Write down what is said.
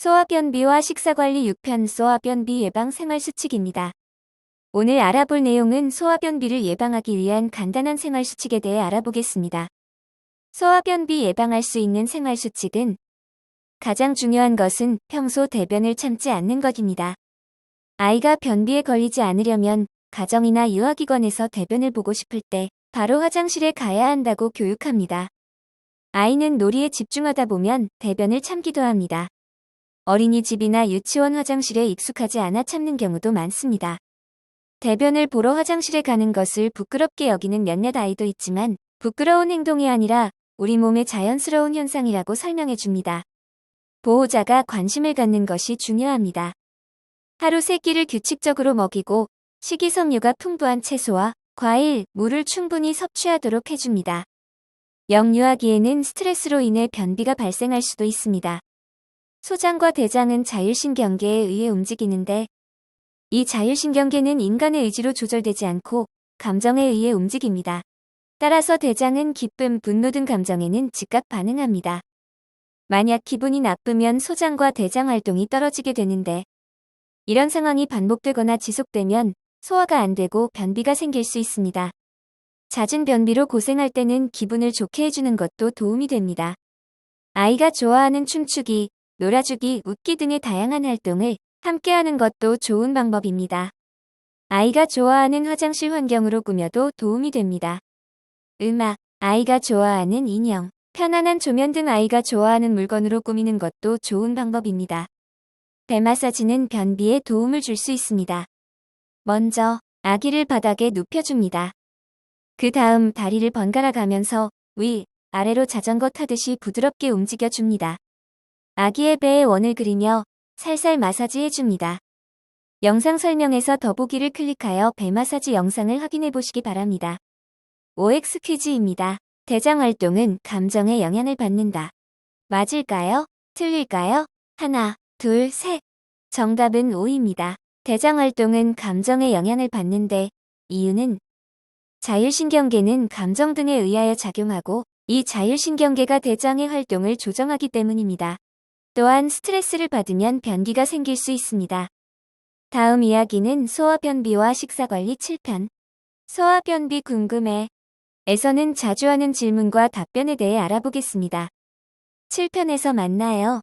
소화변비와 식사관리 6편 소화변비 예방 생활수칙입니다. 오늘 알아볼 내용은 소화변비를 예방하기 위한 간단한 생활수칙에 대해 알아보겠습니다. 소화변비 예방할 수 있는 생활수칙은 가장 중요한 것은 평소 대변을 참지 않는 것입니다. 아이가 변비에 걸리지 않으려면 가정이나 유아기관에서 대변을 보고 싶을 때 바로 화장실에 가야 한다고 교육합니다. 아이는 놀이에 집중하다 보면 대변을 참기도 합니다. 어린이집이나 유치원 화장실에 익숙하지 않아 참는 경우도 많습니다. 대변을 보러 화장실에 가는 것을 부끄럽게 여기는 몇몇 아이도 있지만 부끄러운 행동이 아니라 우리 몸의 자연스러운 현상이라고 설명해 줍니다. 보호자가 관심을 갖는 것이 중요합니다. 하루 세 끼를 규칙적으로 먹이고 식이섬유가 풍부한 채소와 과일, 물을 충분히 섭취하도록 해줍니다. 영유아기에는 스트레스로 인해 변비가 발생할 수도 있습니다. 소장과 대장은 자율신경계에 의해 움직이는데 이 자율신경계는 인간의 의지로 조절되지 않고 감정에 의해 움직입니다. 따라서 대장은 기쁨, 분노 등 감정에는 즉각 반응합니다. 만약 기분이 나쁘면 소장과 대장 활동이 떨어지게 되는데 이런 상황이 반복되거나 지속되면 소화가 안 되고 변비가 생길 수 있습니다. 잦은 변비로 고생할 때는 기분을 좋게 해주는 것도 도움이 됩니다. 아이가 좋아하는 춤추기, 놀아주기, 웃기 등의 다양한 활동을 함께 하는 것도 좋은 방법입니다. 아이가 좋아하는 화장실 환경으로 꾸며도 도움이 됩니다. 음악, 아이가 좋아하는 인형, 편안한 조면 등 아이가 좋아하는 물건으로 꾸미는 것도 좋은 방법입니다. 배 마사지는 변비에 도움을 줄 수 있습니다. 먼저 아기를 바닥에 눕혀줍니다. 그 다음 다리를 번갈아 가면서 위, 아래로 자전거 타듯이 부드럽게 움직여줍니다. 아기의 배에 원을 그리며 살살 마사지 해줍니다. 영상 설명에서 더보기를 클릭하여 배 마사지 영상을 확인해 보시기 바랍니다. OX 퀴즈입니다. 대장 활동은 감정에 영향을 받는다. 맞을까요? 틀릴까요? 하나, 둘, 셋. 정답은 O입니다. 대장 활동은 감정에 영향을 받는데 이유는 자율신경계는 감정 등에 의하여 작용하고 이 자율신경계가 대장의 활동을 조정하기 때문입니다. 또한 스트레스를 받으면 변비가 생길 수 있습니다. 다음 이야기는 소화변비와 식사관리 7편. 소화변비 궁금해. 에서는 자주 하는 질문과 답변에 대해 알아보겠습니다. 7편에서 만나요.